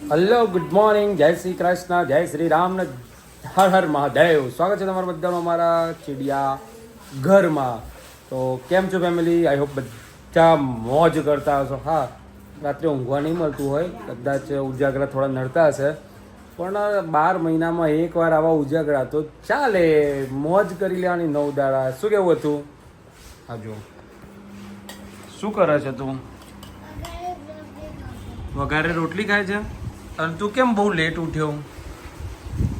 Hello good morning જય શ્રી કૃષ્ણ જય શ્રી રામ હર હર મહાદેવ સ્વાગત છે તમારા બધાનું અમારા ચીડિયા ઘરમાં. તો કેમ છો ફેમિલી આઈ હોપ બધા મોજ કરતા હશો. હા, રાત્રે ઊંઘવા નહીં મળતું હોય. કદાચ ઉજાગરા થોડા નડતા હશે. પણ બાર મહિનામાં એકવાર આવા ઉજાગરા તો ચાલે. મોજ કરી લેવાની નવ દાડા. શું કેવું હતું? હા જો શું કરે છે તું? વઘારે રોટલી ખાય છે? અને તું કેમ બહુ લેટ ઉઠ્યો?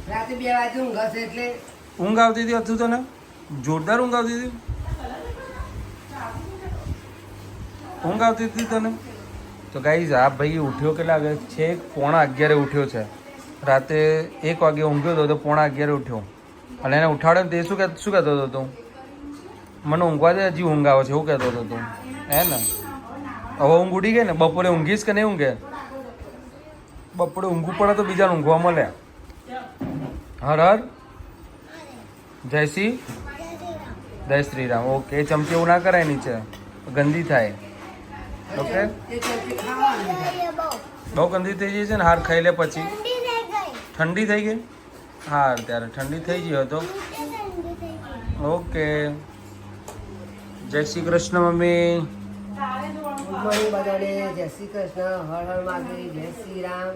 રાતે બે વાગે ઊંઘ આવશે એટલે. ઊંઘ આવતી હતી હતું તને? જોરદાર ઊંઘ આવતી હતી? ઊંઘ આવતી હતી તને? તો ગાઈઝ આ ભાઈ ઉઠ્યો કેટલા વાગે? છે પોણા અગિયારે ઉઠ્યો છે. રાતે એક વાગે ઊંઘ્યો હતો તો પોણા અગિયારે ઉઠ્યો. અને એને ઉઠાડ્યો ને તે શું કહેતો શું કહેતો હતો તું? મને ઊંઘવા દે હજી ઊંઘ આવે છે એવું કહેતો હતો તું. હે ને? હવે ઊંઘ ઉડી ગઈ ને? બપોરે ઊંઘીશ કે નહીં ઊંઘે? બપોરે ઊંઘવું પડે તો બીજાને ઊંઘવા મળે. હર હર જય શ્રી જય શ્રી રામ ઓકે ચમચી એવું ના કરાય નીચે. ગંદી થાય. ઓકે? બહુ ગંદી થઈ ગઈ છે ને, હાર ખાઈ લે પછી. ઠંડી થઈ ગઈ? હાર ત્યારે ઠંડી થઈ ગઈ હતો. Okay. Jai Shri Krishna mummy. Good morning બધાને. જય શ્રી કૃષ્ણ. હર હર મહાદેવ. જય શ્રી રામ.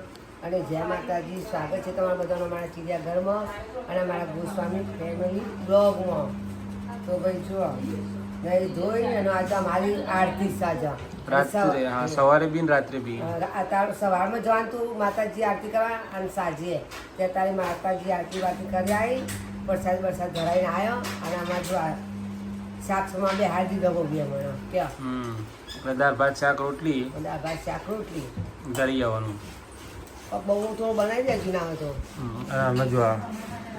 અને જય માતાજી. સ્વાગત છે તમારા બધાનો મારા ચિડિયા ઘરમાં અને મારા ગોસ્વામી ફેમિલી બ્લોગમાં તો ભાઈ જુઓ. નહીં ધોઈને અને આજે મારી આરતી સાજા. રાત્રે હા સવારે બી રાત્રે બી. સવારમાં જવાનું તું માતાજી આરતી કરવા અને સાંજે. ત્યાં તારી માતાજી આરતી વાતી કરી આવી વરસાદ વરસાદ ધરાઈને આવ્યો અને આમાં જો આ શાકમાં બે હાર દીધો ગોબી મને કે હમ દાળ ભાત શાક રોટલી દાળ ભાત શાક રોટલી. ધરી આવવાનું. બહુ તો બનાવી દેજો ના તો. હા અને જો આ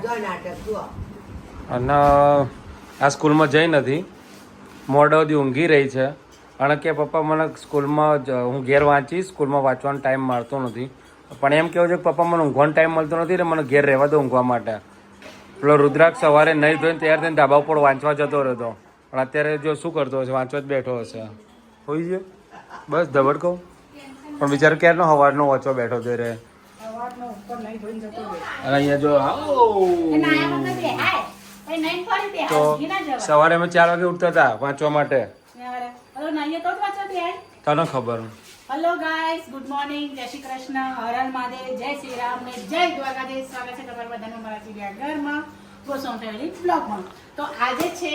જો નાટક જો અને આ સ્કૂલમાં જઈ નથી. મોડોથી ઊંઘી રહી છે. અને કે પપ્પા મને સ્કૂલમાં જ- હું ઘેર વાંચીશ સ્કૂલમાં વાંચવાનો ટાઈમ મળતો નથી. પણ એમ કેવું છે કે પપ્પા મને ઊંઘવાનો ટાઈમ મળતો નથી ને મને ઘેર રહેવા દો ઊંઘવા માટે. પેલો રુદ્રાક્ષ સવારે નહીં ધોઈને તૈયાર થઈને ધાબા ઉપર વાંચવા જતો રહેતો. પણ અત્યારે જો શું કરતો હશે? વાંચવા જ બેઠો હશે. હોઈ ગયો? બસ ધબડ કહું. પણ બિચારો ક્યારનો સવારનો વાંચવા બેઠો તો રે? અને અહીંયા જો આવો. તો સવારે અમે ચાર વાગે ઉઠતા હતા વાંચવા માટે. તને ખબર. હેલો ગાઈસ ગુડ મોર્નિંગ જય શ્રી કૃષ્ણ. હરણ હર મહાદેવ. જય શ્રી રામ ને જય દ્વારકાધીશ. સ્વાગત છે તમારા બધાનું મારા ચીડિયા ઘરમાં ગોસોમ ફેમિલી બ્લોગમાં. તો આજે છે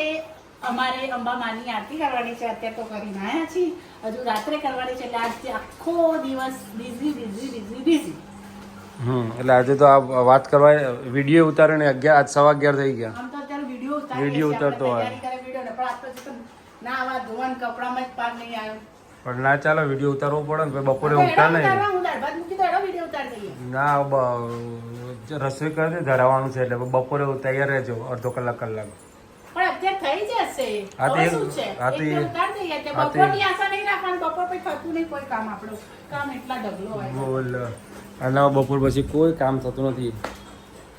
અમારે અંબામાની આરતી કરવાની છે અત્યારે તો કરીને આવ્યા છીએ. હજુ રાત્રે કરવાની છે એટલે આજે આખો દિવસ બિઝી બિઝી બિઝી બિઝી હમ એટલે આજે તો આ વાત કરવા વીડિયો ઉતારે ને અગિયાર આજ સવા અગિયાર થઈ ગયા. આમ તો અત્યારે વીડિયો ઉતારીએ વીડિયો ઉતારતો હોય. પણ આજ તો ના આવા ધોવાન કપડામાં જ પાર નહીં આવ્યો. પણ ના ચાલો વીડિયો ઉતારવો પડે ને બપોરે ઉતાર નહીં. ઉતારી ના બ- રસોઈ કરી દે ધરાવવાનું છે એટલે બપોરે તૈયાર રહેજો અડધો કલાક કલાક. થઈ જશે. હવે શું છે? દઈએ બપોરની આશા નહીં રાખવાની બપોર પછી થતું નહીં કોઈ કામ આપણું. કામ એટલા ઢગલો હોય બોલ. અને બપોર પછી કોઈ કામ થતું નથી.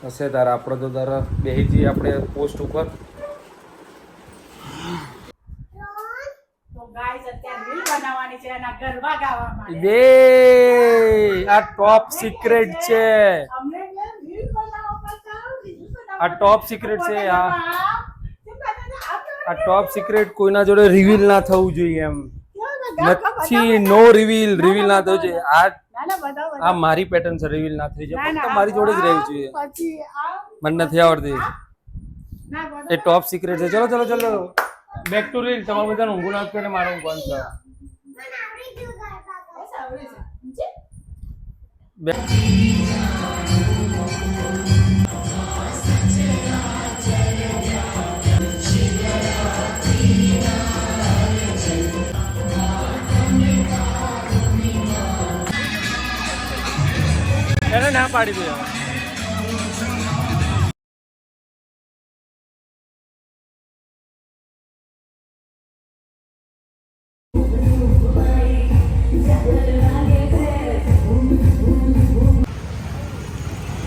હશે તારા આપણે તો તારા બેહી જઈએ આપણે પોસ્ટ ઉપર. આ ટોપ સિક્રેટ છે. આ ટોપ સિક્રેટ છે આ? આ ટોપ સિક્રેટ કોઈના જોડે રિવીલ ના થવું જોઈએ એમ. નથી નો રિવીલ રિવીલ ના થવું જોઈએ. આ ના ના બતાવો આ મારી પેટર્ન છે રિવીલ ના થઈ જાય. ફક્ત મારી જોડે જ રહેવું જોઈએ. મને નથી આવડતી. એ ટોપ સિક્રેટ છે. ચલો ચલો ચલો. બેક ટુ રીલ તમારે બધાને ઊંઘું ના કરે મારે ઊંઘવાનું છે? ના પાડી દે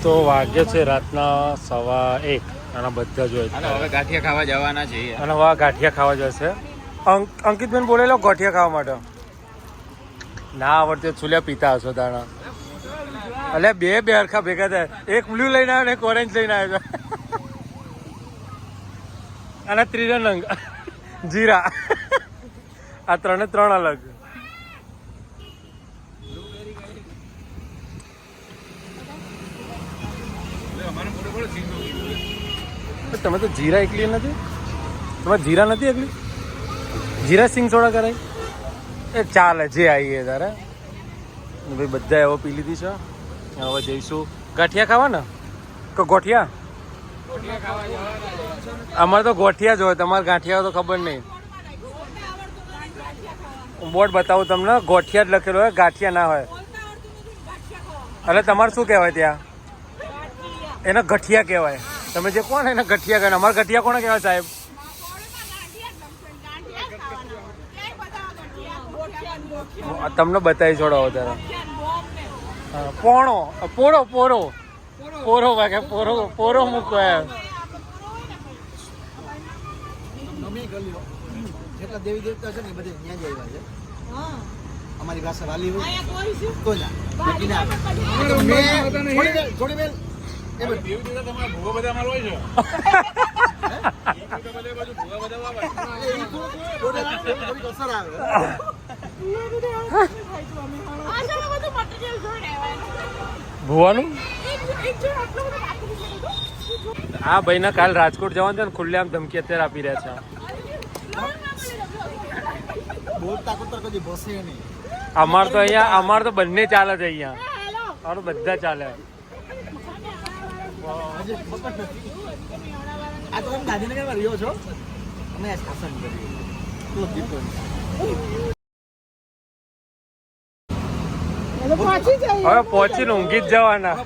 તો વાગ્ય છે રાતના સવા એક અને બધા જોઈએ અને હવે ગાંઠિયા ખાવા જવાના છીએ અને હવે ગાંઠિયા ખાવા જશે અંક અંકિતબેન બોલેલો ગાંઠિયા ખાવા માટે? ના આવડતે છુલ્યા પીતા હશો દાણા. અલે બે બે હરખા ભેગા થાય. એક બ્લુ લઈને આવ્યો ને એક ઓરેન્જ લઈને આવ્યો અને ત્રીજો નંગ. જીરા. આ ત્રણે ત્રણ અલગ. તમે તો જીરા એકલી નથી? તમારે જીરા નથી એકલી? જીરા સિંગ સોડા કરાય? એ ચાલે, જે આવીએ તારે. ભાઈ, બધા એવો પી લીધી છે. હવે જઈશું. ગાંઠિયા ખાવા ને કે ગોઠિયા? અમારે તો ગોઠિયા જ હોય તમારે ગાંઠિયા તો ખબર નહીં. બોર્ડ બતાવું તમને ગોઠિયા જ લખેલું હોય ગાંઠિયા ના હોય. એટલે તમારે શું કહેવાય ત્યાં? એને ગઠિયા કહેવાય. તમે જે કોણ એને ગઠિયા કહેવાય. અમારે ગઠિયા કોને કહેવાય સાહેબ? તમને બતાવી છોડો ત્યારે. હા, પોણો. પોરો પોરો પોરો વાગે પોરો પોરો મૂકો એમ. જેટલા દેવી દેવતા છે ને એ બધે ત્યાં જ આવ્યા છે. અમારી પાસે વાલી હોય. તો ના થોડી બધું. અસર આવે. ભુવાનું? ભાઈ ના કાલ રાજકોટ જવાનું છે ને ખુલ્લે આમ ધમકી અત્યારે આપી રહ્યા છે. અમાર તો અહીંયા અમાર તો બંને ચાલે છે અહીંયા. અમારે બધા ચાલે. આ તો રહ્યો છો? અમે શાસન તો દીપો હવે પહોંચીને ઊંઘી જ જવાના.